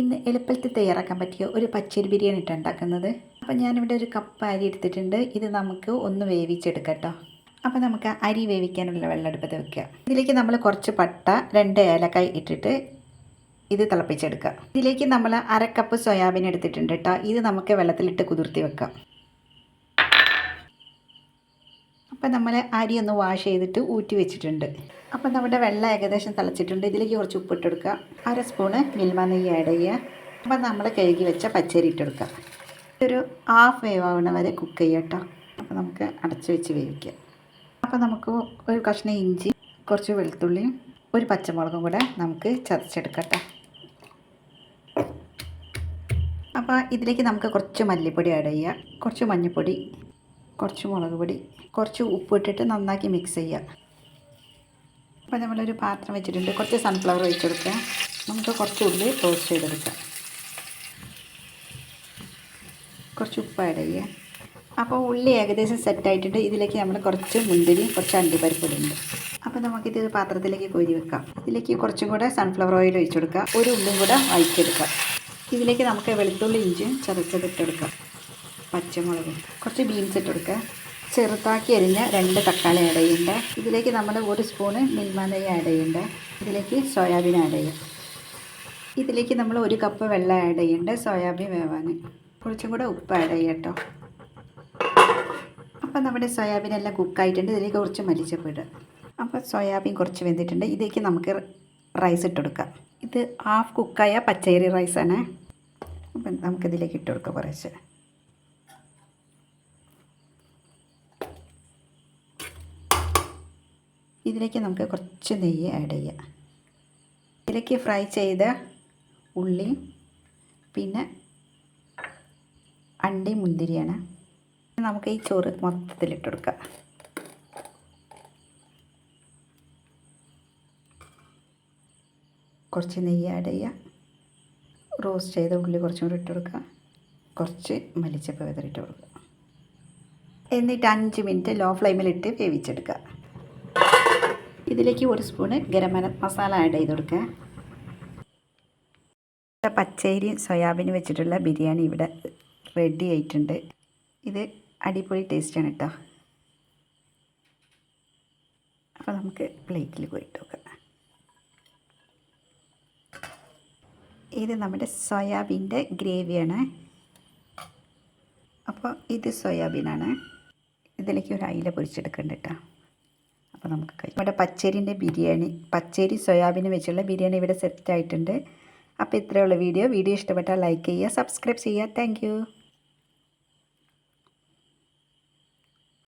ഇന്ന് എളുപ്പത്തിൽ തയ്യാറാക്കാൻ പറ്റിയ ഒരു പച്ചരി ബിരിയാണി ഇട്ട് ഉണ്ടാക്കുന്നത്. അപ്പോൾ ഞാനിവിടെ ഒരു കപ്പ് അരി എടുത്തിട്ടുണ്ട്. ഇത് നമുക്ക് ഒന്ന് വേവിച്ചെടുക്കാം കേട്ടോ അപ്പോൾ നമുക്ക് അരി വേവിക്കാനുള്ള വെള്ളം അടുപ്പത്ത് വെക്കുക ഇതിലേക്ക് നമ്മൾ കുറച്ച് പട്ട രണ്ട് ഏലക്കായ് ഇട്ടിട്ട് ഇത് തിളപ്പിച്ചെടുക്കുക ഇതിലേക്ക് നമ്മൾ അര കപ്പ് സോയാബീൻ എടുത്തിട്ടുണ്ട് കേട്ടോ ഇത് നമുക്ക് വെള്ളത്തിലിട്ട് കുതിർത്തി വെക്കാം. അപ്പം നമ്മൾ അരി ഒന്ന് വാഷ് ചെയ്തിട്ട് ഊറ്റി വെച്ചിട്ടുണ്ട്. അപ്പം നമ്മുടെ വെള്ളം ഏകദേശം തിളച്ചിട്ടുണ്ട്. ഇതിലേക്ക് കുറച്ച് ഉപ്പിട്ട് കൊടുക്കുക അര സ്പൂണ് മിൽമ നെയ്യ് ആഡ് ചെയ്യുക. അപ്പം നമ്മൾ കഴുകി വെച്ച പച്ചരി ഇട്ടെടുക്കുക. ഒരു ഹാഫ് വേവ് ആവണ വരെ കുക്ക് ചെയ്യുക കേട്ടോ. അപ്പം നമുക്ക് അടച്ചു വെച്ച് വേവിക്കാം. അപ്പം നമുക്ക് ഒരു കഷ്ണം ഇഞ്ചി കുറച്ച് വെളുത്തുള്ളിയും ഒരു പച്ചമുളകും കൂടെ നമുക്ക് ചതച്ചെടുക്കട്ടെ അപ്പോൾ ഇതിലേക്ക് നമുക്ക് കുറച്ച് മല്ലിപ്പൊടി ആഡ് ചെയ്യുക കുറച്ച് മഞ്ഞൾപ്പൊടി കുറച്ച് മുളക് പൊടി കുറച്ച് ഉപ്പ് ഇട്ടിട്ട് നന്നാക്കി മിക്സ് ചെയ്യുക അപ്പോൾ നമ്മളൊരു പാത്രം വെച്ചിട്ടുണ്ട്. കുറച്ച് സൺഫ്ലവർ വെച്ചെടുക്കുക നമുക്ക് കുറച്ച് ഉള്ളി ടോസ്റ്റ് ചെയ്തെടുക്കാം. കുറച്ച് ഉപ്പ് ആഡ് ചെയ്യുക അപ്പോൾ ഉള്ളി ഏകദേശം സെറ്റായിട്ടുണ്ട് ഇതിലേക്ക് നമ്മൾ കുറച്ച് മുന്തിരി കുറച്ച് അണ്ടിപ്പരിപ്പ് ഇടുന്നുണ്ട് അപ്പോൾ നമുക്കിത് പാത്രത്തിലേക്ക് കോരി വെക്കാം. ഇതിലേക്ക് കുറച്ചും കൂടെ സൺഫ്ലവർ ഓയിൽ ഒഴിച്ചു കൊടുക്കുക ഒരു ഉള്ളിയും കൂടെ വഴിച്ചെടുക്കാം ഇതിലേക്ക് നമുക്ക് വെളുത്തുള്ളി ഇഞ്ചിയും ചതച്ചതിട്ടെടുക്കാം പച്ചമുളകും. കുറച്ച് ബീൻസ് ഇട്ട് ചെറുതാക്കി അരിഞ്ഞ രണ്ട് തക്കാളി ആഡ് ചെയ്യണ്ട ഇതിലേക്ക് നമ്മൾ ഒരു സ്പൂണ് മിൽമാനയ്യ ആഡ് ചെയ്യണ്ട ഇതിലേക്ക് സോയാബീൻ ആഡ് ചെയ്യാം ഇതിലേക്ക് നമ്മൾ ഒരു കപ്പ് വെള്ളം ആഡ് ചെയ്യണ്ട സോയാബീൻ വേവാൻ. കുറച്ചും കൂടെ ഉപ്പ് ആഡ് ചെയ്യാം കേട്ടോ. അപ്പം നമ്മുടെ സോയാബീൻ എല്ലാം കുക്കായിട്ടുണ്ട് ഇതിലേക്ക് കുറച്ച് മല്ലിച്ചപ്പ് ഇടുക. അപ്പോൾ സോയാബീൻ കുറച്ച് വെന്തിട്ടുണ്ട്. ഇതിലേക്ക് നമുക്ക് റൈസ് ഇട്ട് ഇത് ഹാഫ് കുക്കായ പച്ചരി റൈസാണ് അപ്പം നമുക്കിതിലേക്ക് ഇട്ട് കുറച്ച്. ഇതിലേക്ക് നമുക്ക് കുറച്ച് നെയ്യ് ആഡ് ചെയ്യാം. ഇതിലേക്ക് ഫ്രൈ ചെയ്ത ഉള്ളി പിന്നെ അണ്ടി മുന്തിരിയാണ്. നമുക്ക് ഈ ചോറ് മൊത്തത്തിലിട്ട് കൊടുക്കാം. കുറച്ച് നെയ്യ് ആഡ് ചെയ്യുക റോസ്റ്റ് ചെയ്ത ഉള്ളി കുറച്ചും കൂടി ഇട്ട് കൊടുക്കുക കുറച്ച് മല്ലിച്ചപ്പ് വിതറിട്ട് കൊടുക്കുക എന്നിട്ട് അഞ്ച് മിനിറ്റ് ലോ ഫ്ലെയിമിലിട്ട് വേവിച്ചെടുക്കുക ഇതിലേക്ക് ഒരു സ്പൂണ് ഗരം മസാല ആഡ് ചെയ്ത് കൊടുക്കുക. പച്ചരിയും സോയാബീനും വെച്ചിട്ടുള്ള ബിരിയാണി ഇവിടെ റെഡി ആയിട്ടുണ്ട്. ഇത് അടിപൊളി ടേസ്റ്റാണ് കേട്ടോ അപ്പോൾ നമുക്ക് പ്ലേറ്റിൽ പോയിട്ട് നോക്കാം. ഇത് നമ്മുടെ സോയാബീന്റെ ഗ്രേവിയാണ് അപ്പോൾ ഇത് സോയാബീനാണ്. ഇതിലേക്ക് ഒരു അയില പൊരിച്ചെടുക്കണ്ട കേട്ടോ അപ്പോൾ നമുക്ക് കഴിക്കാം. നമ്മുടെ പച്ചരിന്റെ ബിരിയാണി പച്ചേരി സോയാബീൻ വെച്ചുള്ള ബിരിയാണി ഇവിടെ സെറ്റ് ആയിട്ടുണ്ട്. അപ്പോൾ ഇത്രയുള്ള വീഡിയോ. വീഡിയോ ഇഷ്ടപ്പെട്ടാൽ ലൈക്ക് ചെയ്യുക സബ്സ്ക്രൈബ് ചെയ്യുക. താങ്ക്